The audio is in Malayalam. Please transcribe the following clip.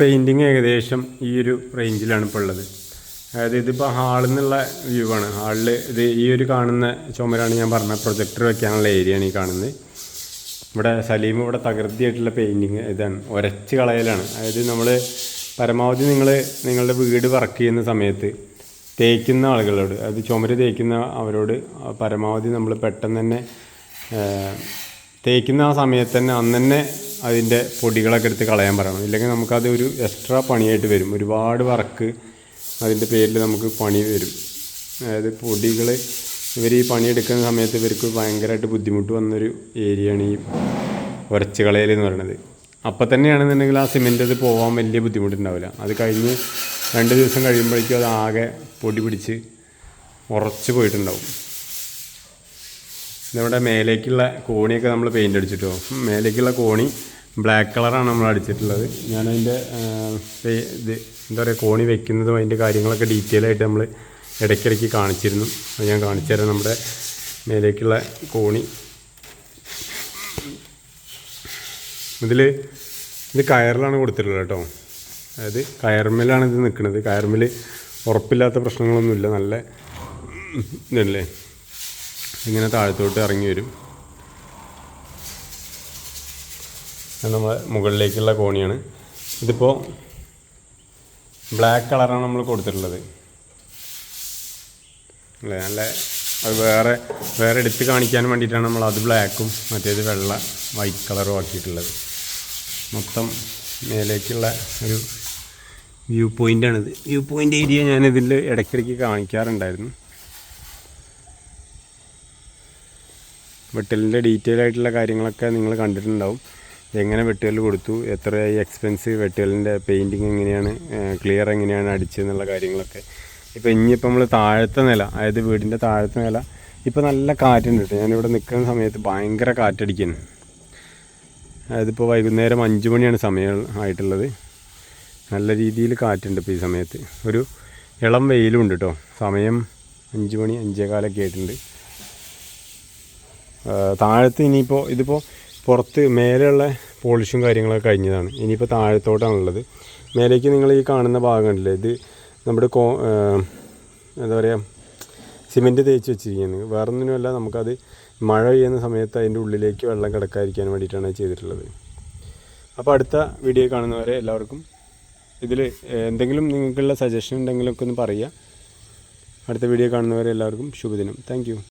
പെയിന്റിങ് ഏകദേശം ഈ ഒരു റേഞ്ചിലാണ് ഇപ്പോൾ ഉള്ളത്. അതായത് ഇതിപ്പോൾ ഹാളിൽ നിന്നുള്ള വ്യൂ ആണ്. ഹാളിൽ ഇത് ഈ ഒരു കാണുന്ന ചുമരാണ് ഞാൻ പറഞ്ഞ പ്രൊജക്ടർ വെക്കാനുള്ള ഏരിയയാണ് ഈ കാണുന്നത്. ഇവിടെ സലീം ഇവിടെ തകൃതിയായിട്ടുള്ള പെയിന്റിങ് ഇതാണ്. ഒരച്ച് കളയലാണ്. അതായത് നമ്മൾ പരമാവധി നിങ്ങൾ നിങ്ങളുടെ വീട് വർക്ക് ചെയ്യുന്ന സമയത്ത് തേക്കുന്ന ആളുകളോട് അത് ചുമര് തേക്കുന്ന അവരോട് പരമാവധി നമ്മൾ പെട്ടെന്ന് തന്നെ തേക്കുന്ന ആ സമയത്ത് തന്നെ അന്ന് തന്നെ അതിന്റെ പൊടികളൊക്കെ എടുത്ത് കളയാൻ പറയണം. ഇല്ലെങ്കിൽ നമുക്കത് ഒരു എക്സ്ട്രാ പണിയായിട്ട് വരും. ഒരുപാട് വർക്ക് അതിന്റെ പേരിൽ നമുക്ക് പണി വരും. അതായത് പൊടികൾ ഇവർ ഈ പണിയെടുക്കുന്ന സമയത്ത് ഇവർക്ക് ഭയങ്കരമായിട്ട് ബുദ്ധിമുട്ട് വന്നൊരു ഏരിയയാണ് ഈ ഉരച്ച് കളയൽ എന്ന് പറയുന്നത് അപ്പം തന്നെയാണെന്നുണ്ടെങ്കിൽ ആ സിമെന്റ് അത് പോകാൻ വലിയ ബുദ്ധിമുട്ടുണ്ടാവില്ല. അത് കഴിഞ്ഞ് രണ്ട് ദിവസം കഴിയുമ്പോഴേക്കും അത് ആകെ പൊടി പിടിച്ച് ഉറച്ച് പോയിട്ടുണ്ടാവും. നമ്മുടെ മേലേക്കുള്ള കോണിയൊക്കെ നമ്മൾ പെയിന്റ് അടിച്ചിട്ടോ? മേലേക്കുള്ള കോണി ബ്ലാക്ക് കളറാണ് നമ്മൾ അടിച്ചിട്ടുള്ളത്. ഞാനതിന്റെ ഇത് എന്താ പറയുക കോണി വെക്കുന്നതും അതിന്റെ കാര്യങ്ങളൊക്കെ ഡീറ്റെയിൽ ആയിട്ട് നമ്മൾ ഇടയ്ക്കിടയ്ക്ക് കാണിച്ചിരുന്നു. അത് ഞാൻ കാണിച്ചു തരാം നമ്മുടെ മേലേക്കുള്ള കോണി. ഇതിൽ ഇത് കയറിലാണ് കൊടുത്തിട്ടുള്ളത് കേട്ടോ. അതായത് കയർമില്ലാണ് ഇത് നിൽക്കുന്നത്. കയർമിൽ ഉറപ്പില്ലാത്ത പ്രശ്നങ്ങളൊന്നുമില്ല. നല്ല ഇതല്ലേ? ഇങ്ങനെ താഴത്തോട്ട് ഇറങ്ങി വരും ഇത് നമ്മളെ മുകളിലേക്കുള്ള കോണിയാണ്. ഇതിപ്പോൾ ബ്ലാക്ക് കളറാണ് നമ്മൾ കൊടുത്തിട്ടുള്ളത്. അല്ലേ? നല്ല അത് വേറെ വേറെ എടുത്ത് കാണിക്കാൻ വേണ്ടിയിട്ടാണ് നമ്മൾ അത് ബ്ലാക്കും മറ്റേത് വെള്ള വൈറ്റ് കളറും ആക്കിയിട്ടുള്ളത്. മൊത്തം മേലേക്കുള്ള ഒരു വ്യൂ പോയിന്റാണിത് വ്യൂ പോയിന്റ് ഏരിയ ഞാൻ ഞാനിതിൽ ഇടയ്ക്കിടയ്ക്ക് കാണിക്കാറുണ്ടായിരുന്നു. വെട്ടലിന്റെ ഡീറ്റെയിൽ ആയിട്ടുള്ള കാര്യങ്ങളൊക്കെ നിങ്ങൾ കണ്ടിട്ടുണ്ടാവും. എങ്ങനെ വെട്ടുകൽ കൊടുത്തു? എത്രയായി എക്സ്പെൻസ് വെട്ടുകലിന്റെ പെയിന്റിങ് എങ്ങനെയാണ് ക്ലിയർ എങ്ങനെയാണ് അടിച്ചതെന്നുള്ള കാര്യങ്ങളൊക്കെ. ഇപ്പോൾ ഇനിയിപ്പോൾ നമ്മൾ താഴത്തെ നില അതായത് വീടിന്റെ താഴത്തെ നില ഇപ്പോൾ നല്ല കാറ്റുണ്ട് കേട്ടോ. ഞാനിവിടെ നിൽക്കുന്ന സമയത്ത് ഭയങ്കര കാറ്റടിക്കുന്നു. അതായത് ഇപ്പോൾ വൈകുന്നേരം അഞ്ച് മണിയാണ് സമയം ആയിട്ടുള്ളത്. നല്ല രീതിയിൽ കാറ്റുണ്ട് ഇപ്പോൾ ഈ സമയത്ത്. ഒരു ഇളം വെയിലും ഉണ്ട് കേട്ടോ. സമയം അഞ്ച് മണി അഞ്ചേകാലൊക്കെ ആയിട്ടുണ്ട്. താഴത്ത് ഇനിയിപ്പോൾ ഇതിപ്പോൾ പുറത്ത് മേലെയുള്ള പോളിഷും കാര്യങ്ങളൊക്കെ കഴിഞ്ഞതാണ്. ഇനിയിപ്പോൾ താഴത്തോട്ടാണുള്ളത്. മേലേക്ക് നിങ്ങൾ ഈ കാണുന്ന ഭാഗം കണ്ടില്ലേ ഇത് നമ്മുടെ കോ എന്താ പറയുക സിമെന്റ് തേച്ച് വെച്ചിരിക്കുന്നത്. വേറെ ഒന്നിനുമല്ല നമുക്കത് മഴ പെയ്യുന്ന സമയത്ത് അതിന്റെ ഉള്ളിലേക്ക് വെള്ളം കിടക്കാതിരിക്കാൻ വേണ്ടിയിട്ടാണ് ചെയ്തിട്ടുള്ളത്. അപ്പോൾ അടുത്ത വീഡിയോ കാണുന്നവരെ എല്ലാവർക്കും ഇതിൽ എന്തെങ്കിലും നിങ്ങൾക്കുള്ള സജഷൻ ഉണ്ടെങ്കിലൊക്കെ ഒന്ന് പറയുക. അടുത്ത വീഡിയോ കാണുന്നവരെ എല്ലാവർക്കും ശുഭദിനം. താങ്ക്